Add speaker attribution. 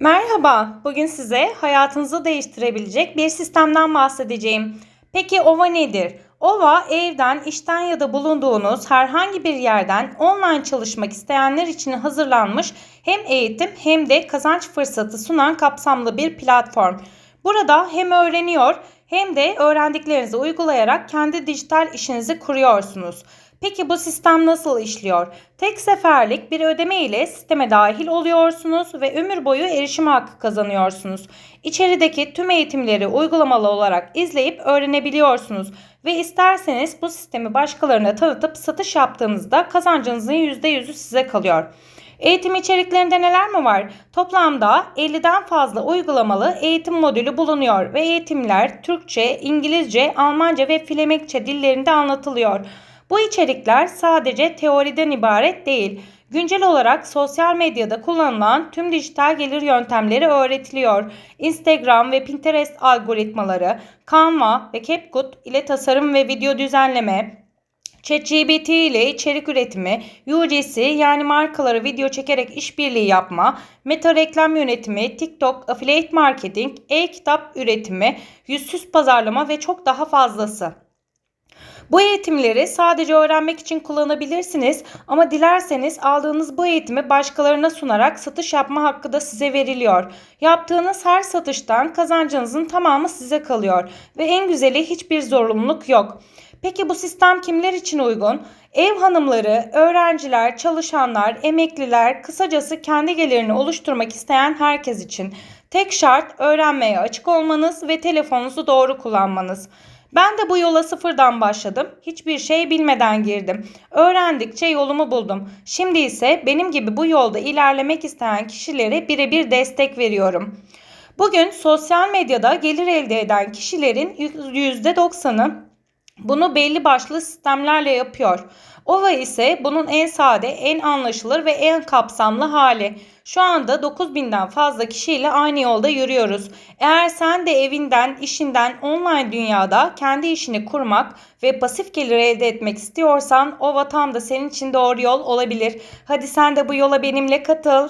Speaker 1: Merhaba, bugün size hayatınızı değiştirebilecek bir sistemden bahsedeceğim. Peki OVA nedir? OVA, evden, işten ya da bulunduğunuz herhangi bir yerden online çalışmak isteyenler için hazırlanmış hem eğitim hem de kazanç fırsatı sunan kapsamlı bir platform. Burada hem öğreniyor hem de öğrendiklerinizi uygulayarak kendi dijital işinizi kuruyorsunuz. Peki bu sistem nasıl işliyor? Tek seferlik bir ödeme ile sisteme dahil oluyorsunuz ve ömür boyu erişim hakkı kazanıyorsunuz. İçerideki tüm eğitimleri uygulamalı olarak izleyip öğrenebiliyorsunuz ve isterseniz bu sistemi başkalarına tanıtıp satış yaptığınızda kazancınızın %100'ü size kalıyor. Eğitim içeriklerinde neler mi var? Toplamda 50'den fazla uygulamalı eğitim modülü bulunuyor ve eğitimler Türkçe, İngilizce, Almanca ve Flemekçe dillerinde anlatılıyor. Bu içerikler sadece teoriden ibaret değil. Güncel olarak sosyal medyada kullanılan tüm dijital gelir yöntemleri öğretiliyor. Instagram ve Pinterest algoritmaları, Canva ve CapCut ile tasarım ve video düzenleme, ChatGPT ile içerik üretimi, UGC yani markaları video çekerek işbirliği yapma, meta reklam yönetimi, TikTok, affiliate marketing, e-kitap üretimi, yüzsüz pazarlama ve çok daha fazlası. Bu eğitimleri sadece öğrenmek için kullanabilirsiniz ama dilerseniz aldığınız bu eğitimi başkalarına sunarak satış yapma hakkı da size veriliyor. Yaptığınız her satıştan kazancınızın tamamı size kalıyor ve en güzeli hiçbir zorunluluk yok. Peki bu sistem kimler için uygun? Ev hanımları, öğrenciler, çalışanlar, emekliler, kısacası kendi gelirini oluşturmak isteyen herkes için. Tek şart öğrenmeye açık olmanız ve telefonunuzu doğru kullanmanız. Ben de bu yola sıfırdan başladım. Hiçbir şey bilmeden girdim. Öğrendikçe yolumu buldum. Şimdi ise benim gibi bu yolda ilerlemek isteyen kişilere birebir destek veriyorum. Bugün sosyal medyada gelir elde eden kişilerin %90'ı bunu belli başlı sistemlerle yapıyor. OVA ise bunun en sade, en anlaşılır ve en kapsamlı hali. Şu anda 9000'den fazla kişiyle aynı yolda yürüyoruz. Eğer sen de evinden, işinden, online dünyada kendi işini kurmak ve pasif gelir elde etmek istiyorsan OVA tam da senin için doğru yol olabilir. Hadi sen de bu yola benimle katıl.